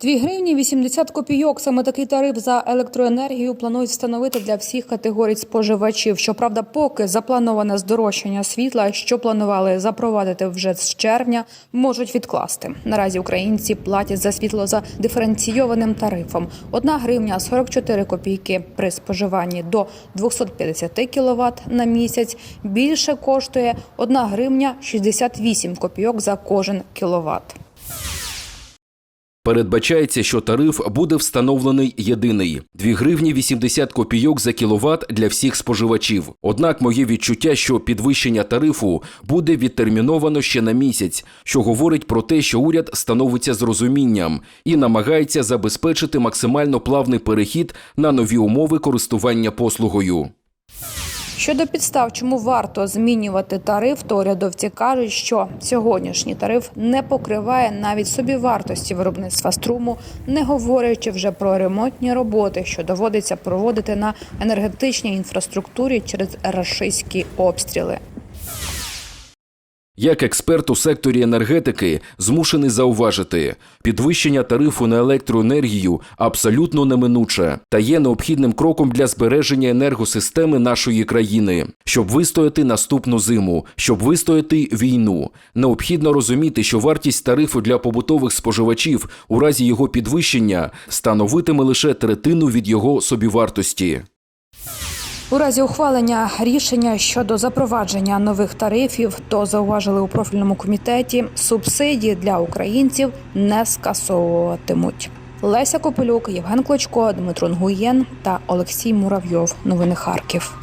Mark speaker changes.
Speaker 1: 2 гривні 80 копійок. Саме такий тариф за електроенергію планують встановити для всіх категорій споживачів. Щоправда, поки заплановане здорожчання світла, що планували запровадити вже з червня, можуть відкласти. Наразі українці платять за світло за диференційованим тарифом. 1 гривня 44 копійки при споживанні до 250 кВт на місяць. Більше коштує 1 гривня 68 копійок за кожен кіловат.
Speaker 2: Передбачається, що тариф буде встановлений єдиний 2 гривні 80 копійок за кіловат для всіх споживачів. Однак моє відчуття, що підвищення тарифу буде відтерміновано ще на місяць, що говорить про те, що уряд становиться з розумінням і намагається забезпечити максимально плавний перехід на нові умови користування послугою.
Speaker 1: Щодо підстав, чому варто змінювати тариф, то урядовці кажуть, що сьогоднішній тариф не покриває навіть собівартості виробництва струму, не говорячи вже про ремонтні роботи, що доводиться проводити на енергетичній інфраструктурі через рашистські обстріли.
Speaker 2: Як експерт у секторі енергетики змушений зауважити, підвищення тарифу на електроенергію абсолютно неминуче та є необхідним кроком для збереження енергосистеми нашої країни, щоб вистояти наступну зиму, щоб вистояти війну. Необхідно розуміти, що вартість тарифу для побутових споживачів у разі його підвищення становитиме лише третину від його собівартості.
Speaker 1: У разі ухвалення рішення щодо запровадження нових тарифів, то зауважили у профільному комітеті, субсидії для українців не скасовуватимуть. Леся Копилюк, Євген Клочко, Дмитро Нгуєн та Олексій Муравйов. Новини Харків.